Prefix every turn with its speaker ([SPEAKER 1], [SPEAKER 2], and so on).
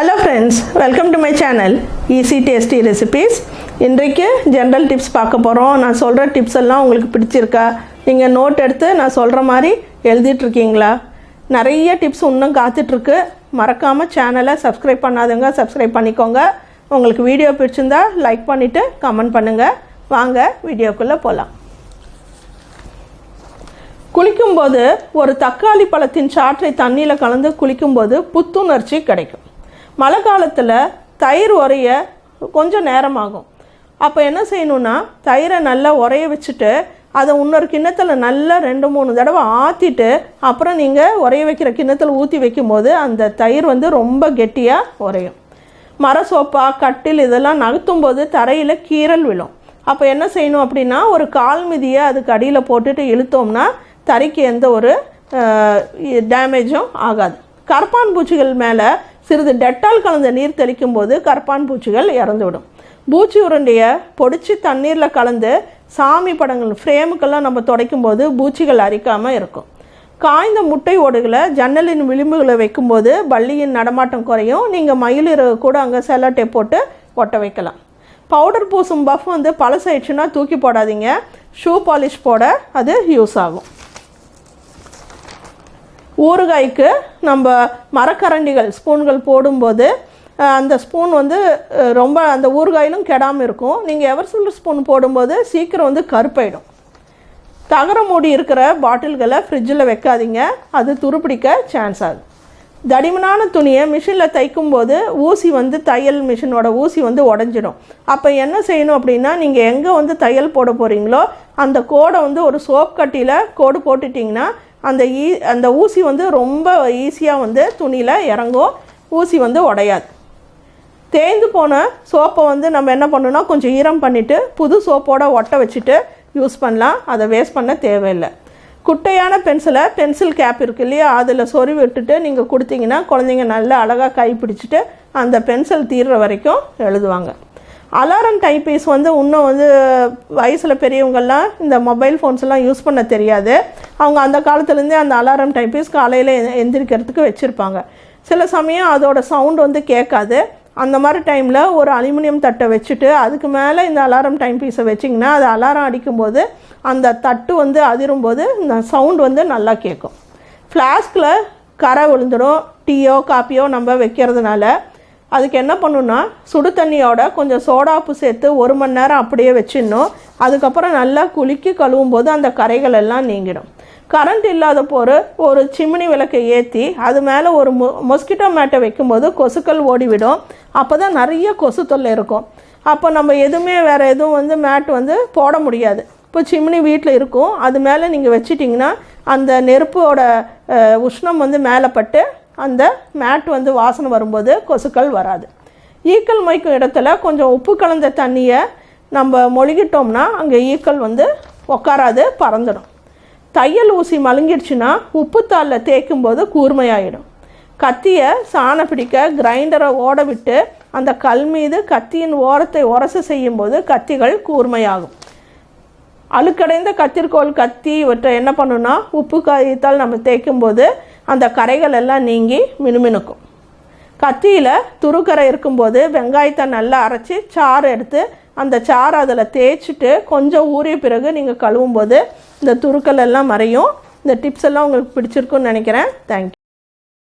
[SPEAKER 1] Hello friends welcome to my channel easy tasty recipes இன்றைக்கு general tips பார்க்க போகிறோம் நான் சொல்கிற டிப்ஸ் எல்லாம் உங்களுக்கு பிடிச்சிருக்கா? நீங்கள் நோட் எடுத்து நான் சொல்கிற மாதிரி எழுதிட்டுருக்கீங்களா நிறைய டிப்ஸ் இன்னும் காத்துட்ருக்கு. மறக்காமல் சேனலை சப்ஸ்கிரைப் பண்ணாதவங்க சப்ஸ்கிரைப் பண்ணிக்கோங்க. உங்களுக்கு வீடியோ பிடிச்சிருந்தா லைக் பண்ணிவிட்டு கமெண்ட் பண்ணுங்கள் வாங்க வீடியோக்குள்ளே போகலாம் குளிக்கும்போது ஒரு தக்காளி பழத்தின் சாற்றை தண்ணியில் கலந்து குளிக்கும்போது புத்துணர்ச்சி கிடைக்கும். மழை காலத்தில் தயிர் உரைய கொஞ்சம் நேரமாகும். அப்போ என்ன செய்யணும்னா தயிரை நல்லா உரைய வச்சுட்டு அதை இன்னொரு கிண்ணத்தில் நல்லா ரெண்டு மூணு தடவை ஆற்றிட்டு அப்புறம் நீங்கள் உரைய வைக்கிற கிண்ணத்தில் ஊற்றி வைக்கும்போது அந்த தயிர் வந்து ரொம்ப கெட்டியாக உரையும். மர சோப்பா கட்டில் இதெல்லாம் நகர்த்தும் போது தரையில் கீறல் விழும். அப்போ என்ன செய்யணும் அப்படின்னா ஒரு கால் மிதியை அதுக்கு அடியில் போட்டுட்டு இழுத்தோம்னா தரைக்கு எந்த ஒரு டேமேஜும் ஆகாது. கரப்பான் பூச்சிகள் மேலே சிறிது டெட்டால் கலந்த நீர் தெளிக்கும் போது கரப்பான் பூச்சிகள் இறந்துவிடும். பூச்சி உருண்டையை பொடிச்சு தண்ணீரில் கலந்து சாமி படங்கள் ஃப்ரேமுக்கெல்லாம் நம்ம துடைக்கும் போது பூச்சிகள் அரிக்காமல் இருக்கும். காய்ந்த முட்டை ஓடுகளை ஜன்னலின் விளிம்புகளை வைக்கும்போது பள்ளியின் நடமாட்டம் குறையும். நீங்கள் மயில் இறகு கூட அங்கே செல்லட்டை போட்டு ஒட்ட வைக்கலாம். பவுடர் பூசும் பஃப் வந்து பழசாயிடுச்சுன்னா தூக்கி போடாதீங்க. ஷூ பாலிஷ் போட அது யூஸ் ஆகும். ஊறுகாய்க்கு நம்ம மரக்கரண்டிகள் ஸ்பூன்கள் போடும்போது அந்த ஸ்பூன் வந்து ரொம்ப அந்த ஊறுகாயிலும் கெடாமல் இருக்கும். நீங்கள் எவர்சில்வர் ஸ்பூன் போடும்போது சீக்கிரம் வந்து கருப்பாயிடும். தகர மூடி இருக்கிற பாட்டில்களை ஃப்ரிட்ஜில் வைக்காதீங்க. அது துருப்பிடிக்க சான்ஸ் ஆகுது. தடிமனான துணியை மிஷினில் தைக்கும் போது ஊசி வந்து தையல் மிஷினோட ஊசி வந்து உடஞ்சிடும். அப்போ என்ன செய்யணும் அப்படின்னா நீங்கள் எங்கே வந்து தையல் போட போகிறீங்களோ அந்த கோடை வந்து ஒரு சோப் கட்டியில் கோடு போட்டுட்டிங்கன்னா அந்த ஈ அந்த ஊசி வந்து ரொம்ப ஈஸியாக வந்து துணியில் இறங்கும் ஊசி வந்து உடையாது. தேய்ந்து போன சோப்பை வந்து நம்ம என்ன பண்ணணும்னா கொஞ்சம் ஈரம் பண்ணிவிட்டு புது சோப்போட ஒட்ட வச்சுட்டு யூஸ் பண்ணலாம். அதை வேஸ்ட் பண்ண தேவையில்லை. குட்டையான பென்சிலை பென்சில் கேப் இருக்கு இல்லையா? அதில் சொறி விட்டுட்டு நீங்கள் கொடுத்தீங்கன்னா குழந்தைங்க நல்லா அழகாக கை பிடிச்சிட்டு அந்த பென்சில் தீர்ற வரைக்கும் எழுதுவாங்க. அலாரம் டைப்பீஸ் வந்து இன்னும் வந்து வயசில் பெரியவங்கள்லாம் இந்த மொபைல் ஃபோன்ஸ் எல்லாம் யூஸ் பண்ண தெரியாது. அவங்க அந்த காலத்துலேருந்தே அந்த அலாரம் டைப்பீஸ் காலையில் எந்திரிக்கிறதுக்கு வச்சுருப்பாங்க. சில சமயம் அதோட சவுண்ட் வந்து கேட்காது. அந்த மாதிரி டைமில் ஒரு அலுமினியம் தட்டை வச்சுட்டு அதுக்கு மேலே இந்த அலாரம் டைம் பீஸை வச்சிங்கன்னா அது அலாரம் அடிக்கும்போது அந்த தட்டு வந்து அதிரும்போது இந்த சவுண்ட் வந்து நல்லா கேட்கும். ஃப்ளாஸ்கில் கரை விழுந்துடும். டீயோ காப்பியோ நம்ம வைக்கிறதுனால அதுக்கு என்ன பண்ணுன்னா சுடு தண்ணியோட கொஞ்சம் சோடாப்பு சேர்த்து ஒரு மணி நேரம் அப்படியே வச்சிடணும். அதுக்கப்புறம் நல்லா குலுக்கி கழுவும் போது அந்த கரைகள் எல்லாம் நீங்கிடும். கரண்ட் இல்லாத போர் ஒரு சிம்னி விளக்கை ஏற்றி அது மேலே ஒரு மொ மொஸ்கிட்டோ மேட்டை வைக்கும்போது கொசுக்கள் ஓடிவிடும். அப்போ தான் நிறைய கொசு தொல்லை இருக்கும். அப்போ நம்ம எதுவுமே வேறு எதுவும் வந்து மேட் வந்து போட முடியாது. இப்போ சிம்னி வீட்டில் இருக்கும். அது மேலே நீங்கள் வச்சிட்டிங்கன்னா அந்த நெருப்போட உஷ்ணம் வந்து மேலே பட்டு அந்த மேட் வந்து வாசனை வரும்போது கொசுக்கள் வராது. ஈக்கள் மொய்க்கும் இடத்துல கொஞ்சம் உப்பு கலந்த தண்ணியை நம்ம மொழிகிட்டோம்னா அங்கே ஈக்கள் வந்து உக்காராது பறந்துடும். தையல் ஊசி மழுங்கிடுச்சுன்னா உப்புத்தாளில் தேய்க்கும்போது கூர்மையாயிடும். கத்தியை சாணம் பிடிக்க கிரைண்டரை ஓட விட்டு அந்த கல் மீது கத்தியின் ஓரத்தை உரச செய்யும்போது கத்திகள் கூர்மையாகும். அழுக்கடைந்த கத்திரிக்கோல் கத்தி இவற்றை என்ன பண்ணுன்னா உப்பு காயத்தால் நம்ம தேய்க்கும்போது அந்த கரைகள் எல்லாம் நீங்கி மினுமினுக்கும். கத்தியில் துருக்கரை இருக்கும்போது வெங்காயத்தை நல்லா அரைச்சி சாறு எடுத்து அந்த சாறு அதில் தேய்ச்சிட்டு கொஞ்சம் ஊறிய பிறகு நீங்கள் கழுவும் போது இந்த துருக்கள் எல்லாம் மறையும். இந்த டிப்ஸ் எல்லாம் உங்களுக்கு பிடிச்சிருக்குன்னு நினைக்கிறேன். தேங்க்யூ